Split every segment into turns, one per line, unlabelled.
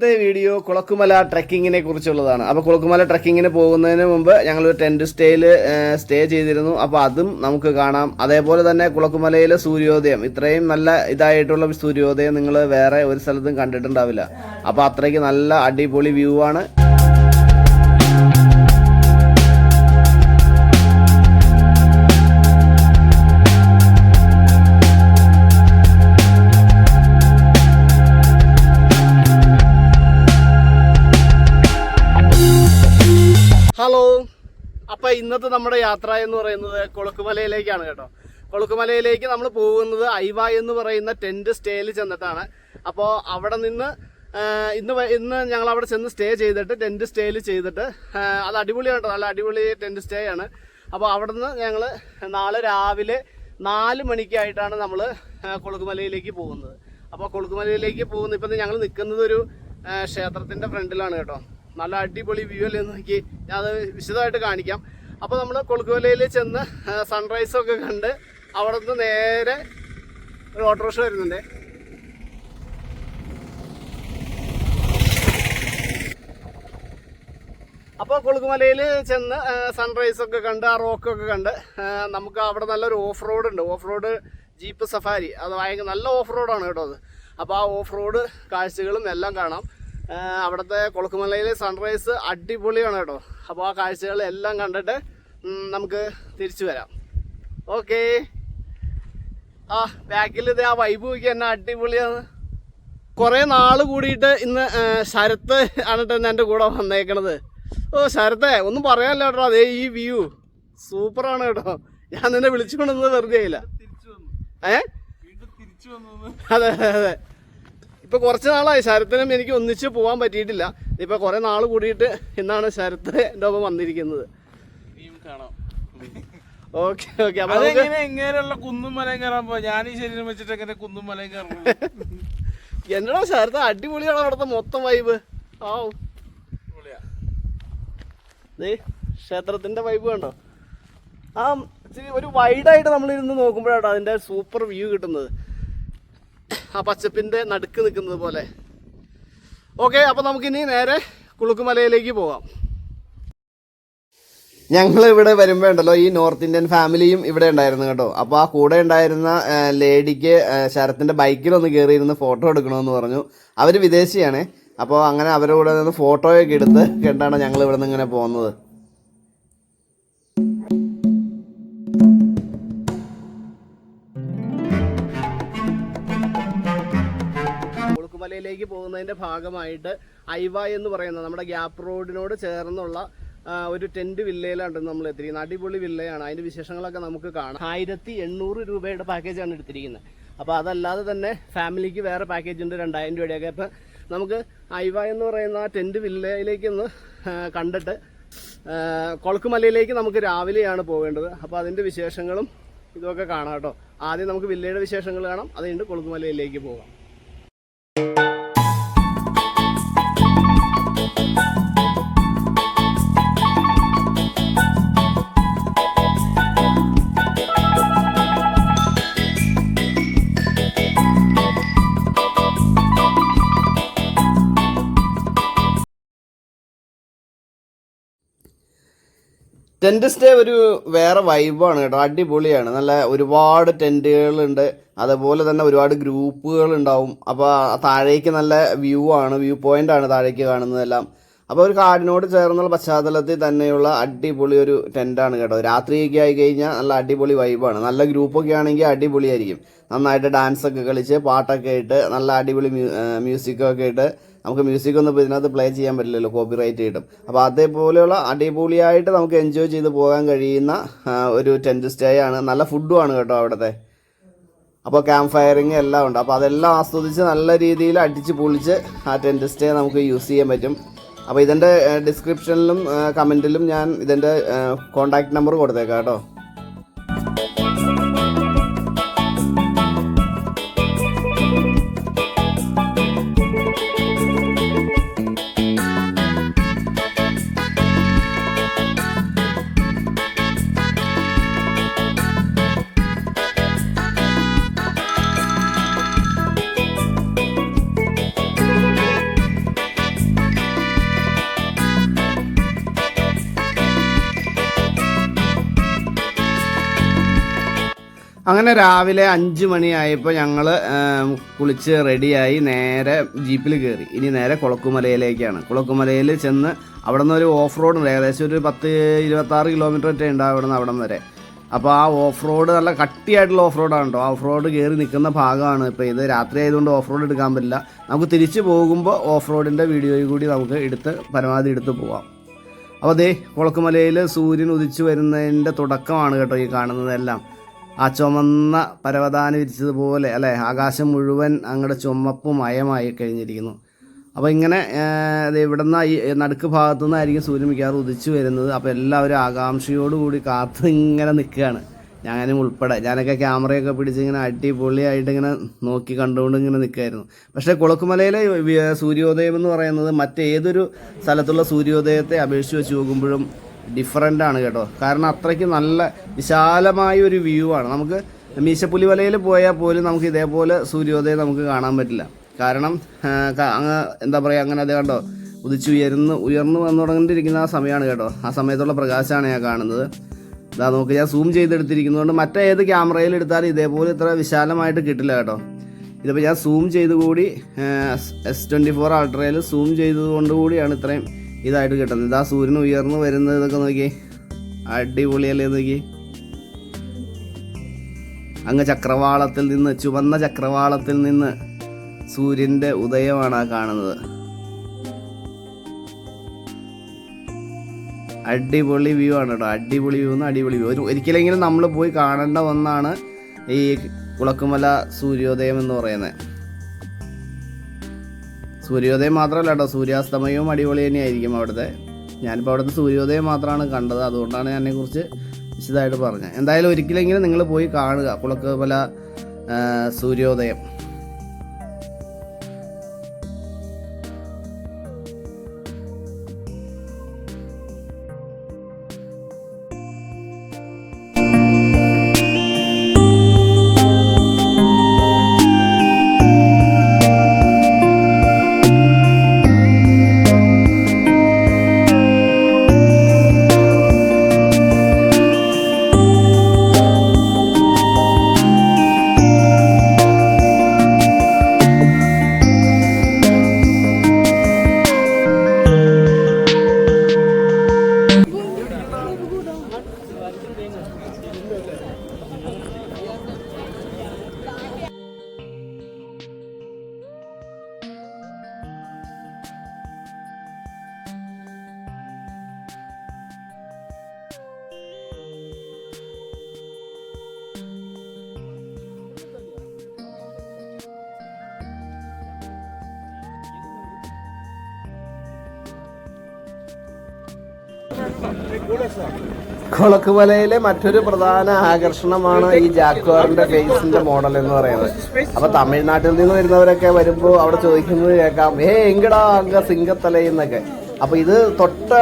ഇന്നത്തെ വീഡിയോ കുളക്കുമല ട്രക്കിങ്ങിനെ കുറിച്ചുള്ളതാണ്. അപ്പോൾ കുളക്കുമല ട്രക്കിങ്ങിന് പോകുന്നതിന് മുമ്പ് ഞങ്ങൾ ഒരു ടെന്റ് സ്റ്റേയിൽ സ്റ്റേ ചെയ്തിരുന്നു. അപ്പോൾ അതും നമുക്ക് കാണാം. അതേപോലെ തന്നെ കുളക്കുമലയിലെ സൂര്യോദയം. ഇത്രയും നല്ല ഇതായിട്ടുള്ള സൂര്യോദയം നിങ്ങൾ വേറെ ഒരു സ്ഥലത്തും കണ്ടിട്ടുണ്ടാവില്ല. അപ്പോൾ അത്രയ്ക്ക് നല്ല അടിപൊളി വ്യൂ ആണ്. അപ്പൊ ഇന്നത്തെ നമ്മുടെ യാത്ര എന്ന് പറയുന്നത് കൊളുക്കുമലയിലേക്കാണ് കേട്ടോ. കൊളുക്കുമലയിലേക്ക് നമ്മൾ പോകുന്നത് ഐവ എന്ന് പറയുന്ന ടെന്റ് സ്റ്റേയിൽ ചെന്നിട്ടാണ്. അപ്പോൾ അവിടെ നിന്ന് ഇന്ന് ഇന്ന് ഞങ്ങൾ അവിടെ ചെന്ന് സ്റ്റേ ചെയ്തിട്ട് ടെന്റ് സ്റ്റേയിൽ ചെയ്തിട്ട് അത് അടിപൊളിയാണ് നല്ല അടിപൊളി ടെന്റ് സ്റ്റേ ആണ്. അപ്പോൾ അവിടെ നിന്ന് ഞങ്ങൾ നാളെ രാവിലെ നാല് മണിക്കായിട്ടാണ് നമ്മൾ കൊളുക്കുമലയിലേക്ക് പോകുന്നത്. അപ്പോൾ കൊളുക്കുമലയിലേക്ക് പോകുന്ന ഇപ്പം ഞങ്ങൾ നിൽക്കുന്നത് ഒരു ക്ഷേത്രത്തിന്റെ ഫ്രണ്ടിലാണ് കേട്ടോ. നല്ല അടിപൊളി വ്യൂ അല്ലേ നോക്കി. ഞാൻ അത് വിശദമായിട്ട് കാണിക്കാം. അപ്പോൾ നമ്മൾ കൊളുക്കുവലയിൽ ചെന്ന് സൺറൈസ് ഒക്കെ കണ്ട് അവിടെ നിന്ന് നേരെ ഒരു ഓട്ടോറിക്ഷ വരുന്നുണ്ട്. അപ്പോൾ കൊളുക്കുമലയിൽ ചെന്ന് സൺറൈസ് ഒക്കെ കണ്ട് ആ റോക്കൊക്കെ കണ്ട് നമുക്ക് അവിടെ നല്ലൊരു ഓഫ് റോഡ് ഉണ്ട്. ഓഫ് റോഡ് ജീപ്പ് സഫാരി അത് ഭയങ്കര നല്ല ഓഫ് റോഡാണ് കേട്ടോ അത്. അപ്പോൾ ആ ഓഫ് റോഡ് കാഴ്ചകളും എല്ലാം കാണാം. അവിടുത്തെ കൊളുക്കുമലയിലെ സൺറൈസ് അടിപൊളിയാണ് കേട്ടോ. അപ്പോൾ ആ കാഴ്ചകൾ എല്ലാം കണ്ടിട്ട് നമുക്ക് തിരിച്ചു വരാം. ഓക്കേ ആ ബാക്കിൽ ഇത് ആ വൈബ് നോക്കി എന്നെ അടിപൊളിയാണ്. കുറേ നാൾ കൂടിയിട്ട് ഇന്ന് ശരത്ത് ആണ് തന്നെ എന്റെ കൂടെ വന്നേക്കണത്. ഓ ശരത്തേ ഒന്നും പറയാനില്ല കേട്ടോ. അതേ ഈ വ്യൂ സൂപ്പറാണ് കേട്ടോ. ഞാൻ നിന്നെ വിളിച്ചു കൊണ്ടുവന്നത് വെറുതെ ആയില്ല. ഏ? അതെ അതെ അതെ. ഇപ്പൊ കുറച്ച് നാളായി ശരത്തിനും എനിക്ക് ഒന്നിച്ച് പോകാൻ പറ്റിയിട്ടില്ല. ഇപ്പൊ കുറെ നാൾ കൂടിയിട്ട് എന്നാണ് ശരത്ത് എന്റെ ഒപ്പം വന്നിരിക്കുന്നത്. ഓക്കെ ഓക്കെ
എങ്ങനെയുള്ള കുന്നും മലയും കയറാൻ പോവാ? ഞാൻ ഈ ശരീരം വെച്ചിട്ട് എങ്ങനെ കുന്നും മലയും
എന്നടാ ശരത്ത് അടിപൊളിയാണ് അവിടുത്തെ മൊത്തം വൈബ് ആ ക്ഷേത്രത്തിന്റെ വൈബ് കണ്ടോ? ആ ഒരു വൈഡായിട്ട് നമ്മൾ ഇരുന്ന് നോക്കുമ്പോഴാണ് അതിന്റെ സൂപ്പർ വ്യൂ കിട്ടുന്നത്. ആ പച്ചപ്പിന്റെ നടുക്ക് നിൽക്കുന്നത് പോലെ. ഓക്കെ അപ്പൊ നമുക്കിനി നേരെ കുളുക്കുമലയിലേക്ക് പോവാം ഞങ്ങൾ ഇവിടെ വരുമ്പോൾ ഉണ്ടല്ലോ ഈ നോർത്ത് ഇന്ത്യൻ ഫാമിലിയും ഇവിടെ ഉണ്ടായിരുന്നു കേട്ടോ. അപ്പോൾ ആ കൂടെ ഉണ്ടായിരുന്ന ലേഡിക്ക് ശരത്തിന്റെ ബൈക്കിലൊന്ന് കയറിയിരുന്ന് ഫോട്ടോ എടുക്കണമെന്ന് പറഞ്ഞു. അവർ വിദേശിയാണ്. അപ്പോൾ അങ്ങനെ അവരുടെ കൂടെ നിന്ന് ഫോട്ടോയൊക്കെ എടുത്ത് കണ്ടാണ് ഞങ്ങൾ ഇവിടെ നിന്ന് ഇങ്ങനെ പോകുന്നത്. കൊളുക്കുമലയിലേക്ക് പോകുന്നതിന്റെ ഭാഗമായിട്ട് ഐവ എന്ന് പറയുന്ന നമ്മുടെ ഗ്യാപ്പ് റോഡിനോട് ചേർന്നുള്ള ഒരു ടെന്റ് വില്ലയിലാണ് നമ്മൾ എത്തിയിരിക്കുന്നത്. അടിപൊളി വില്ലയാണ്. അതിന്റെ വിശേഷങ്ങളൊക്കെ നമുക്ക് കാണാം. ആയിരത്തി എണ്ണൂറ് രൂപയുടെ പാക്കേജാണ് എടുത്തിരിക്കുന്നത്. അപ്പോൾ അതല്ലാതെ തന്നെ ഫാമിലിക്ക് വേറെ പാക്കേജ് ഉണ്ട് രണ്ടായിരം രൂപയുടെയൊക്കെ അപ്പം നമുക്ക് ഐവ എന്ന് പറയുന്ന ആ ടെന്റ് വില്ലയിലേക്ക് ഒന്ന് കണ്ടിട്ട് കൊളക്കുമലയിലേക്ക് നമുക്ക് രാവിലെയാണ് പോകേണ്ടത്. അപ്പോൾ അതിന്റെ വിശേഷങ്ങളും ഇതൊക്കെ കാണാം കേട്ടോ. ആദ്യം നമുക്ക് വില്ലയുടെ വിശേഷങ്ങൾ കാണാം അത് കൊളുക്കുമലയിലേക്ക് പോകാം. ടെന്റ് സ്റ്റേ ഒരു വേറെ വൈബാണ് കേട്ടോ. അടിപൊളിയാണ്. നല്ല ഒരുപാട് ടെന്റുകളുണ്ട് അതുപോലെ തന്നെ ഒരുപാട് ഗ്രൂപ്പുകൾ ഉണ്ടാവും അപ്പോൾ താഴേക്ക് നല്ല വ്യൂ ആണ്. വ്യൂ പോയിന്റ് ആണ് താഴേക്ക് കാണുന്നതെല്ലാം. അപ്പോൾ ഒരു കാടിനോട് ചേർന്നുള്ള പശ്ചാത്തലത്തിൽ തന്നെയുള്ള അടിപൊളി ഒരു ടെന്റാണ് കേട്ടോ. രാത്രിയൊക്കെ ആയി കഴിഞ്ഞാൽ നല്ല അടിപൊളി വൈബാണ് നല്ല ഗ്രൂപ്പൊക്കെ ആണെങ്കിൽ അടിപൊളിയായിരിക്കും. നന്നായിട്ട് ഡാൻസൊക്കെ കളിച്ച് പാട്ടൊക്കെ ഇട്ട് നല്ല അടിപൊളി മ്യൂസിക്കൊക്കെ ഇട്ട് നമുക്ക് മ്യൂസിക് ഒന്നും ഇപ്പോൾ ഇതിനകത്ത് പ്ലേ ചെയ്യാൻ പറ്റില്ലല്ലോ കോപ്പി റൈറ്റ് കിട്ടും. അപ്പോൾ അതേപോലെയുള്ള അടിപൊളിയായിട്ട് നമുക്ക് എൻജോയ് ചെയ്ത് പോകാൻ കഴിയുന്ന ഒരു ടെന്റ് സ്റ്റേ ആണ്. നല്ല ഫുഡും ആണ് കേട്ടോ അവിടുത്തെ. അപ്പോൾ ക്യാമ്പ് ഫയറിങ് എല്ലാം ഉണ്ട്. അപ്പോൾ അതെല്ലാം ആസ്വദിച്ച് നല്ല രീതിയിൽ അടിച്ച് പൊളിച്ച് ആ ടെന്റ് സ്റ്റേ നമുക്ക് യൂസ് ചെയ്യാൻ പറ്റും. അപ്പോൾ ഇതിന്റെ ഡിസ്ക്രിപ്ഷനിലും കമന്റിലും ഞാൻ ഇതിന്റെ കോൺടാക്ട് നമ്പർ കൊടുത്തേക്കാം കേട്ടോ. അങ്ങനെ രാവിലെ അഞ്ച് മണിയായപ്പോൾ ഞങ്ങൾ കുളിച്ച് റെഡിയായി നേരെ ജീപ്പിൽ കയറി ഇനി നേരെ കുളക്കുമലയിലേക്കാണ്. കുളക്കുമലയിൽ ചെന്ന് അവിടെ നിന്ന് ഒരു ഓഫ് റോഡ് ഉണ്ട് ഏകദേശം ഒരു പത്ത് ഇരുപത്താറ് കിലോമീറ്റർ ഒറ്റ ഉണ്ട് അവിടെ നിന്ന് അവിടം വരെ. അപ്പോൾ ആ ഓഫ് റോഡ് നല്ല കട്ടിയായിട്ടുള്ള ഓഫ് റോഡാണ് കേട്ടോ. ഓഫ് റോഡ് കയറി നിൽക്കുന്ന ഭാഗമാണ് ഇപ്പോൾ ഇത്. രാത്രി ആയതുകൊണ്ട് ഓഫ് റോഡ് എടുക്കാൻ പറ്റില്ല. നമുക്ക് തിരിച്ച് പോകുമ്പോൾ ഓഫ് റോഡിന്റെ വീഡിയോയിൽ കൂടി നമുക്ക് എടുത്ത് പരമാവധി എടുത്ത് പോവാം. അപ്പോൾ അതേ കുളക്കുമലയിൽ സൂര്യൻ ഉദിച്ചു വരുന്നതിന്റെ തുടക്കമാണ് കേട്ടോ ഈ കാണുന്നതെല്ലാം. ആ ചുമന്ന പരവതാനി വിരിച്ചതുപോലെ അല്ലേ? ആകാശം മുഴുവൻ അങ്ങടെ ചുമപ്പ് മയമായി കഴിഞ്ഞിരിക്കുന്നു. അപ്പോൾ ഇങ്ങനെ ഇവിടെ നിന്ന് ഈ നടുക്ക് ഭാഗത്തു നിന്നായിരിക്കും സൂര്യൻ മിക്കവാറും ഉദിച്ചു വരുന്നത്. അപ്പോൾ എല്ലാവരും ആകാംക്ഷയോടുകൂടി കാത്ത് ഇങ്ങനെ നിൽക്കുകയാണ്. ഞാനും ഉൾപ്പെടെ. ഞാനൊക്കെ ക്യാമറയൊക്കെ പിടിച്ച് ഇങ്ങനെ അടിപൊളിയായിട്ട് ഇങ്ങനെ നോക്കി കണ്ടുകൊണ്ട് ഇങ്ങനെ നിൽക്കുമായിരുന്നു പക്ഷേ കുളക്കുമലയിലെ സൂര്യോദയം എന്ന് പറയുന്നത് മറ്റേതൊരു സ്ഥലത്തുള്ള സൂര്യോദയത്തെ അപേക്ഷിച്ച് വെച്ച് നോക്കുമ്പോഴും ഡിഫറന്റ് ആണ് കേട്ടോ. കാരണം അത്രയ്ക്ക് നല്ല വിശാലമായ ഒരു വ്യൂ ആണ്. നമുക്ക് മീശപ്പുലിവലയിൽ പോയാൽ പോലും നമുക്ക് ഇതേപോലെ സൂര്യോദയം നമുക്ക് കാണാൻ പറ്റില്ല. കാരണം അങ്ങ് എന്താ പറയുക അങ്ങനെ അത് കണ്ടോ? ഉദിച്ചുയർന്ന് ഉയർന്നു വന്നു തുടങ്ങിയിരിക്കുന്ന ആ സമയമാണ് കേട്ടോ. ആ സമയത്തുള്ള പ്രകാശമാണ് ഞാൻ കാണുന്നത്. ഇതാ നോക്ക് ഞാൻ സൂം ചെയ്തെടുത്തിരിക്കുന്നതുകൊണ്ട് മറ്റേത് ക്യാമറയിൽ എടുത്താലും ഇതേപോലെ ഇത്ര വിശാലമായിട്ട് കിട്ടില്ല കേട്ടോ. ഇതിപ്പോൾ ഞാൻ സൂം ചെയ്ത് കൂടി എസ് ട്വന്റി ഫോർ അൾട്രയിൽ സൂം ചെയ്തതുകൊണ്ട് കൂടിയാണ് ഇത്രയും ഇതായിട്ട് കിട്ടുന്നത്. ഇതാ സൂര്യൻ ഉയർന്നു വരുന്നത് ഇതൊക്കെ നോക്കി അടിപൊളിയല്ലേ നോക്കി അങ്ങ് ചക്രവാളത്തിൽ നിന്ന് ചുവന്ന ചക്രവാളത്തിൽ നിന്ന് സൂര്യന്റെ ഉദയമാണ് ആ കാണുന്നത്. അടിപൊളി വ്യൂ ആണ് കേട്ടോ. അടിപൊളി വ്യൂ എന്ന് അടിപൊളി വ്യൂ. ഒരു ഒരിക്കലെങ്കിലും നമ്മൾ പോയി കാണേണ്ട ഒന്നാണ് ഈ കുളക്കുമല സൂര്യോദയം എന്ന് പറയുന്നത്. സൂര്യോദയം മാത്രമല്ല കേട്ടോ സൂര്യാസ്തമയവും അടിപൊളി തന്നെയായിരിക്കും അവിടുത്തെ. ഞാനിപ്പോൾ അവിടുത്തെ സൂര്യോദയം മാത്രമാണ് കണ്ടത് അതുകൊണ്ടാണ് അതിനെക്കുറിച്ച് വിശദമായിട്ട് പറഞ്ഞത്. എന്തായാലും ഒരിക്കലെങ്കിലും നിങ്ങൾ പോയി കാണുക കുളക്കുമല ആ, സൂര്യോദയം. കുളക്കുമലയിലെ മറ്റൊരു പ്രധാന ആകർഷണമാണ് ഈ ജാക്വാറിന്റെ ഫേസിന്റെ മോഡൽ എന്ന് പറയുന്നത്. അപ്പൊ തമിഴ്നാട്ടിൽ നിന്ന് വരുന്നവരൊക്കെ വരുമ്പോൾ അവിടെ ചോദിക്കുന്നത് കേൾക്കാം. ഏ എങ്കടാ അങ്ക സിംഗത്തലയെന്നൊക്കെ അപ്പൊ ഇത് തൊട്ട്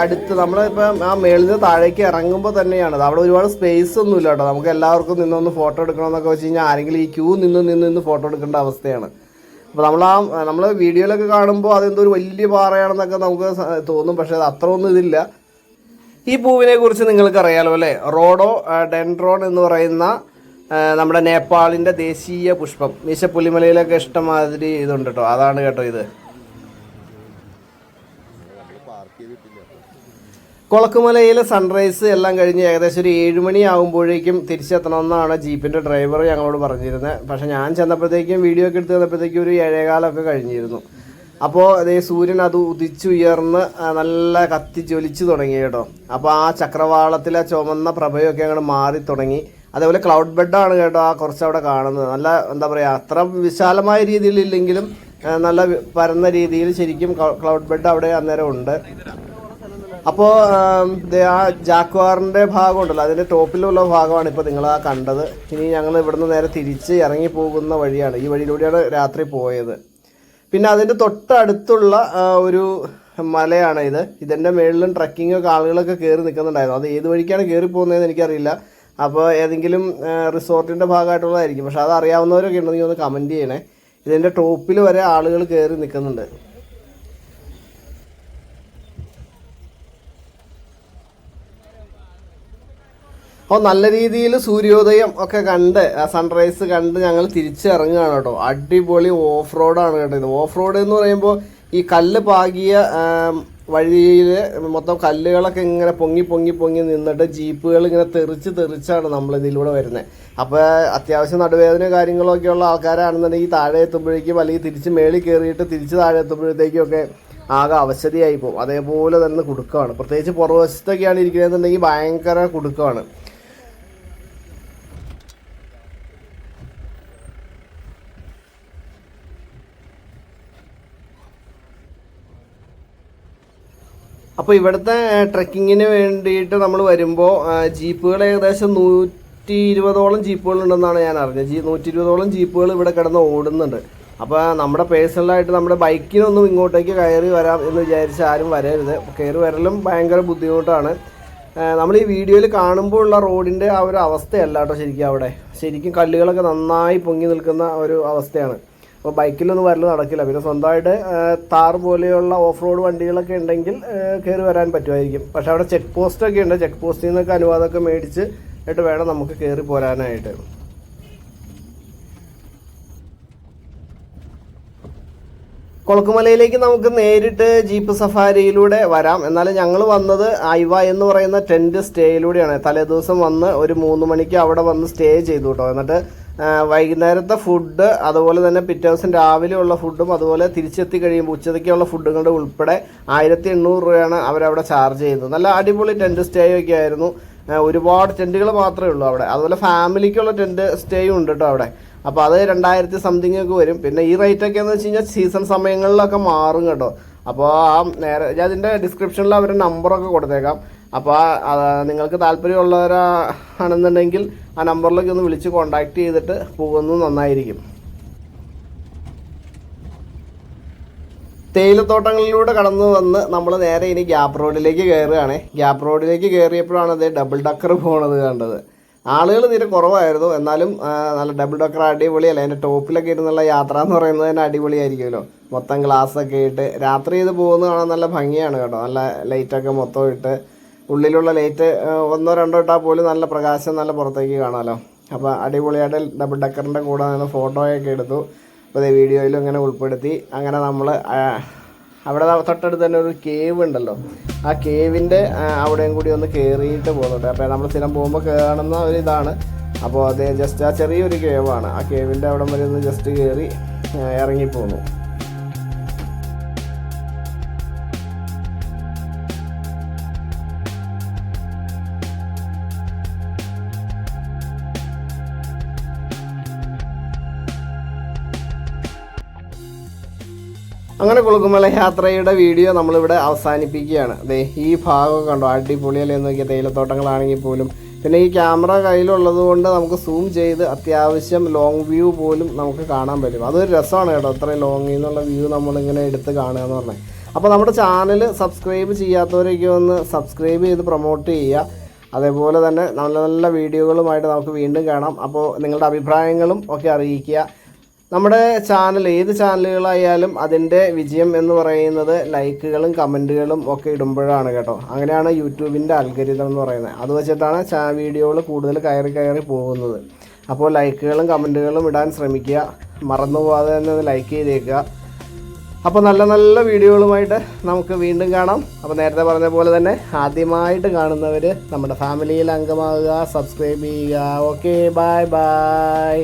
അടുത്ത് നമ്മളിപ്പം ആ മേളിൽ നിന്ന് താഴേക്ക് ഇറങ്ങുമ്പോൾ തന്നെയാണ്. അവിടെ ഒരുപാട് സ്പേസ് ഒന്നുമില്ല കേട്ടോ. നമുക്ക് എല്ലാവർക്കും നിന്നൊന്ന് ഫോട്ടോ എടുക്കണമെന്നൊക്കെ വെച്ച് കഴിഞ്ഞാൽ ആരെങ്കിലും ഈ ക്യൂ നിന്ന് നിന്ന് നിന്ന് ഫോട്ടോ എടുക്കേണ്ട അവസ്ഥയാണ്. അപ്പോൾ നമ്മൾ ആ നമ്മൾ വീഡിയോയിലൊക്കെ കാണുമ്പോൾ അതെന്തോ ഒരു വലിയ പാറയാണെന്നൊക്കെ നമുക്ക് തോന്നും. പക്ഷേ അത് അത്ര ഒന്നും ഇതില്ല. ഈ പൂവിനെ കുറിച്ച് നിങ്ങൾക്ക് അറിയാലോ അല്ലേ? റോഡോ ഡെൻഡ്രോൺ എന്ന് പറയുന്ന നമ്മുടെ നേപ്പാളിന്റെ ദേശീയ പുഷ്പം. മീശപ്പുലിമലയിലൊക്കെ ഇഷ്ടമാതിരി ഇതുണ്ട് കേട്ടോ. അതാണ് കേട്ടോ ഇത്. കൊളക്കുമലയിലെ സൺറൈസ് എല്ലാം കഴിഞ്ഞ് ഏകദേശം ഒരു ഏഴ് മണി ആകുമ്പോഴേക്കും തിരിച്ചെത്തണമെന്നാണ് ജീപ്പിന്റെ ഡ്രൈവർ ഞങ്ങളോട് പറഞ്ഞിരുന്നത്. പക്ഷേ ഞാൻ ചെന്നപ്പോഴത്തേക്കും വീഡിയോ ഒക്കെ എടുത്ത് ചെന്നപ്പോഴത്തേക്കും ഒരു ഏഴേകാലമൊക്കെ കഴിഞ്ഞിരുന്നു. അപ്പോൾ അതേ സൂര്യൻ അത് ഉദിച്ചുയർന്ന് നല്ല കത്തി ജ്വലിച്ചു തുടങ്ങി കേട്ടോ. അപ്പോൾ ആ ചക്രവാളത്തിലെ ചുമന്ന പ്രഭയൊക്കെ അങ്ങോട്ട് മാറി തുടങ്ങി. അതേപോലെ ക്ലൗഡ് ബെഡാണ് കേട്ടോ ആ കുറച്ച് അവിടെ കാണുന്നത്. നല്ല എന്താ പറയുക അത്ര വിശാലമായ രീതിയിലില്ലെങ്കിലും നല്ല പരന്ന രീതിയിൽ ശരിക്കും ക്ലൗഡ് ബെഡ് അവിടെ അന്നേരം ഉണ്ട്. അപ്പോൾ ആ ജാക്വാറിന്റെ ഭാഗം ഉണ്ടല്ലോ അതിന്റെ ടോപ്പിലുള്ള ഭാഗമാണ് ഇപ്പോൾ നിങ്ങൾ ആ കണ്ടത്. ഇനി ഞങ്ങൾ ഇവിടുന്ന് നേരെ തിരിച്ച് ഇറങ്ങി പോകുന്ന വഴിയാണ്. ഈ വഴിയിലൂടെയാണ് രാത്രി പോയത്. പിന്നെ അതിന്റെ തൊട്ടടുത്തുള്ള ഒരു മലയാണ് ഇത്. ഇതിന്റെ മേളിലും ട്രക്കിങ്ങൊക്കെ ആളുകളൊക്കെ കയറി നിൽക്കുന്നുണ്ടായിരുന്നു. അത് ഏത് വഴിക്കാണ് കയറി പോകുന്നതെന്ന് എനിക്കറിയില്ല. അപ്പോൾ ഏതെങ്കിലും റിസോർട്ടിന്റെ ഭാഗമായിട്ടുള്ളതായിരിക്കും. പക്ഷേ അത് അറിയാവുന്നവരൊക്കെ ഉണ്ടെങ്കിൽ ഒന്ന് കമന്റ് ചെയ്യണേ. ഇതിന്റെ ടോപ്പിൽ വരെ ആളുകൾ കയറി നിൽക്കുന്നുണ്ട്. അപ്പോൾ നല്ല രീതിയിൽ സൂര്യോദയം ഒക്കെ കണ്ട് സൺറൈസ് കണ്ട് ഞങ്ങൾ തിരിച്ചിറങ്ങുകയാണ് കേട്ടോ. അടിപൊളി ഓഫ് റോഡാണ് കേട്ടോ ഇത്. ഓഫ് റോഡ് എന്ന് പറയുമ്പോൾ ഈ കല്ല് പാകിയ വഴിയിൽ മൊത്തം കല്ലുകളൊക്കെ ഇങ്ങനെ പൊങ്ങി പൊങ്ങി പൊങ്ങി നിന്നിട്ട് ജീപ്പുകൾ ഇങ്ങനെ തെറിച്ച് തെറിച്ചാണ് നമ്മൾ ഇതിലൂടെ വരുന്നത് അപ്പോൾ അത്യാവശ്യം നടുവേദന കാര്യങ്ങളൊക്കെ ഉള്ള ആൾക്കാരാണെന്നുണ്ടെങ്കിൽ താഴെ എത്തുമ്പോഴേക്കും അല്ലെങ്കിൽ തിരിച്ച് മേളിൽ കയറിയിട്ട് തിരിച്ച് താഴെ എത്തുമ്പോഴത്തേക്കൊക്കെ ആകെ അവശതയായി പോകും. അതേപോലെ തന്നെ കുടുക്കമാണ്. പ്രത്യേകിച്ച് പുറവശത്തൊക്കെയാണ് ഇരിക്കുന്നതെന്നുണ്ടെങ്കിൽ ഭയങ്കര കുടുക്കമാണ്. അപ്പോൾ ഇവിടുത്തെ ട്രക്കിങ്ങിന് വേണ്ടിയിട്ട് നമ്മൾ വരുമ്പോൾ ജീപ്പുകൾ ഏകദേശം നൂറ്റി ഇരുപതോളം ജീപ്പുകൾ ഉണ്ടെന്നാണ് ഞാൻ അറിഞ്ഞത്. ജീ നൂറ്റി ഇരുപതോളം ജീപ്പുകൾ ഇവിടെ കിടന്ന് ഓടുന്നുണ്ട്. അപ്പോൾ നമ്മുടെ പേഴ്സണലായിട്ട് നമ്മുടെ ബൈക്കിനൊന്നും ഇങ്ങോട്ടേക്ക് കയറി വരാം എന്ന് വിചാരിച്ച് ആരും വരരുത്. കയറി വരലും ഭയങ്കര ബുദ്ധിമുട്ടാണ്. നമ്മൾ ഈ വീഡിയോയിൽ കാണുമ്പോൾ ഉള്ള റോഡിന്റെ ആ ഒരു അവസ്ഥയല്ല കേട്ടോ ശരിക്കും അവിടെ. ശരിക്കും കല്ലുകളൊക്കെ നന്നായി പൊങ്ങി നിൽക്കുന്ന ഒരു അവസ്ഥയാണ്. അപ്പോൾ ബൈക്കിലൊന്നും വരൽ നടക്കില്ല. പിന്നെ സ്വന്തമായിട്ട് താർ പോലെയുള്ള ഓഫ് റോഡ് വണ്ടികളൊക്കെ ഉണ്ടെങ്കിൽ കയറി വരാൻ പറ്റുമായിരിക്കും. പക്ഷെ അവിടെ ചെക്ക് പോസ്റ്റൊക്കെ ഉണ്ട്. ചെക്ക് പോസ്റ്റിൽ നിന്നൊക്കെ അനുവാദമൊക്കെ മേടിച്ച് ഇട്ട് വേണം നമുക്ക് കയറി പോരാനായിട്ട്. കൊളക്കുമലയിലേക്ക് നമുക്ക് നേരിട്ട് ജീപ്പ് സഫാരിയിലൂടെ വരാം. എന്നാൽ ഞങ്ങൾ വന്നത് ഐവ എന്ന് പറയുന്ന ടെന്റ് സ്റ്റേയിലൂടെയാണ് തലേദിവസം വന്ന് ഒരു മൂന്ന് മണിക്ക് അവിടെ വന്ന് സ്റ്റേ ചെയ്തു കേട്ടോ. എന്നിട്ട് വൈകുന്നേരത്തെ ഫുഡ് അതുപോലെ തന്നെ പിറ്റേ ദിവസം രാവിലെ ഉള്ള ഫുഡും അതുപോലെ തിരിച്ചെത്തി കഴിയുമ്പോൾ ഉച്ചയ്ക്കുള്ള ഫുഡുകളുടെ ഉൾപ്പെടെ ആയിരത്തി എണ്ണൂറ് രൂപയാണ് അവരവിടെ ചാർജ് ചെയ്യുന്നത്. നല്ല അടിപൊളി ടെന്റ് സ്റ്റേ ഒക്കെ ആയിരുന്നു. ഒരുപാട് ടെന്റുകൾ മാത്രമേ ഉള്ളൂ അവിടെ. അതുപോലെ ഫാമിലിക്കുള്ള ടെന്റ് സ്റ്റേയും ഉണ്ട് കേട്ടോ അവിടെ. അപ്പോൾ അത് രണ്ടായിരത്തി സംതിങ് ഒക്കെ വരും. പിന്നെ ഈ റേറ്റ് ഒക്കെ എന്ന് വെച്ച് കഴിഞ്ഞാൽ സീസൺ സമയങ്ങളിലൊക്കെ മാറും കേട്ടോ. അപ്പോൾ ആ നേരെ ഞാൻ അതിന്റെ ഡിസ്ക്രിപ്ഷനിൽ അവരുടെ നമ്പറൊക്കെ കൊടുത്തേക്കാം. അപ്പോൾ നിങ്ങൾക്ക് താല്പര്യമുള്ളവരാണെന്നുണ്ടെങ്കിൽ ആ നമ്പറിലേക്ക് ഒന്ന് വിളിച്ച് കോൺടാക്റ്റ് ചെയ്തിട്ട് പോകുന്നത് നന്നായിരിക്കും. തേയിലത്തോട്ടങ്ങളിലൂടെ കടന്നു വന്ന് നമ്മൾ നേരെ ഇനി ഗ്യാപ്പ് റോഡിലേക്ക് കയറുകയാണ്. ഗ്യാപ്പ് റോഡിലേക്ക് കയറിയപ്പോഴാണ് അതേ ഡബിൾ ഡക്കർ പോണത് കണ്ടത്. ആളുകൾ തീരെ കുറവായിരുന്നു. എന്നാലും നല്ല ഡബിൾ ഡക്കർ അടിപൊളിയല്ല? അതിന്റെ ടോപ്പിലൊക്കെ ഇരുന്നുള്ള യാത്ര എന്ന് പറയുന്നത് തന്നെ അടിപൊളിയായിരിക്കുമല്ലോ. മൊത്തം ഗ്ലാസ് ഒക്കെ ഇട്ട് രാത്രി ഇത് പോകുന്നത് കാണാൻ നല്ല ഭംഗിയാണ് കേട്ടോ. നല്ല ലൈറ്റൊക്കെ മൊത്തം ഇട്ട് ഉള്ളിലുള്ള ലൈറ്റ് ഒന്നോ രണ്ടോ ഇട്ടാൽ പോലും നല്ല പ്രകാശം നല്ല പുറത്തേക്ക് കാണാമല്ലോ അപ്പോൾ അടിപൊളിയായിട്ട് ഡബിൾ ഡക്കറിന്റെ കൂടെ നിന്ന് ഫോട്ടോയൊക്കെ എടുത്തു. അപ്പോൾ ഇതേ വീഡിയോയിലും ഇങ്ങനെ ഉൾപ്പെടുത്തി. അങ്ങനെ നമ്മൾ അവിടെ തൊട്ടടുത്ത് തന്നെ ഒരു കേവ് ഉണ്ടല്ലോ. ആ കേവിന്റെ അവിടെയും കൂടി ഒന്ന് കയറിയിട്ട് പോകുന്നുണ്ട് അപ്പോൾ നമ്മൾ സ്ഥിരം പോകുമ്പോൾ കാണുന്ന ഒരു അപ്പോൾ അത് ജസ്റ്റ് ആ ചെറിയൊരു കേവാണ് ആ കേവിന്റെ അവിടെ വരെ ഒന്ന് ജസ്റ്റ് കയറി ഇറങ്ങിപ്പോന്നു അങ്ങനെ കുളുക്കുമല യാത്രയുടെ വീഡിയോ നമ്മളിവിടെ അവസാനിപ്പിക്കുകയാണ്. അതെ ഈ ഭാഗമൊക്കെ കണ്ടോ? അടിപൊളിയല്ലേ നോക്കിയ? തേയിലത്തോട്ടങ്ങളാണെങ്കിൽ പോലും. പിന്നെ ഈ ക്യാമറ കയ്യിലുള്ളത് കൊണ്ട് നമുക്ക് സൂം ചെയ്ത് അത്യാവശ്യം ലോങ് വ്യൂ പോലും നമുക്ക് കാണാൻ പറ്റും. അതൊരു രസമാണ് കേട്ടോ. അത്രയും ലോങ്ങിൽ നിന്നുള്ള വ്യൂ നമ്മളിങ്ങനെ എടുത്ത് കാണുക എന്ന് പറഞ്ഞാൽ. അപ്പോൾ നമ്മുടെ ചാനൽ സബ്സ്ക്രൈബ് ചെയ്യാത്തവരൊക്കെ ഒന്ന് സബ്സ്ക്രൈബ് ചെയ്ത് പ്രൊമോട്ട് ചെയ്യുക. അതേപോലെ തന്നെ നല്ല നല്ല വീഡിയോകളുമായിട്ട് നമുക്ക് വീണ്ടും കാണാം. അപ്പോൾ നിങ്ങളുടെ അഭിപ്രായങ്ങളും ഒക്കെ അറിയിക്കുക. നമ്മുടെ ചാനൽ ഏത് ചാനലുകളായാലും അതിന്റെ വിജയം എന്ന് പറയുന്നത് ലൈക്കുകളും കമന്റുകളും ഒക്കെ ഇടുമ്പോഴാണ് കേട്ടോ. അങ്ങനെയാണ് യൂട്യൂബിന്റെ അൽഗരിതം എന്ന് പറയുന്നത്. അത് വെച്ചിട്ടാണ് ചാ വീഡിയോകൾ കൂടുതൽ കയറി കയറി പോകുന്നത്. അപ്പോൾ ലൈക്കുകളും കമന്റുകളും ഇടാൻ ശ്രമിക്കുക. മറന്നു പോകാതെ തന്നെ ലൈക്ക് ചെയ്തേക്കുക. അപ്പോൾ നല്ല നല്ല വീഡിയോകളുമായിട്ട് നമുക്ക് വീണ്ടും കാണാം. അപ്പോൾ നേരത്തെ പറഞ്ഞ പോലെ തന്നെ ആദ്യമായിട്ട് കാണുന്നവർ നമ്മുടെ ഫാമിലിയിൽ അംഗമാകുക സബ്സ്ക്രൈബ് ചെയ്യുക. Okay bye bye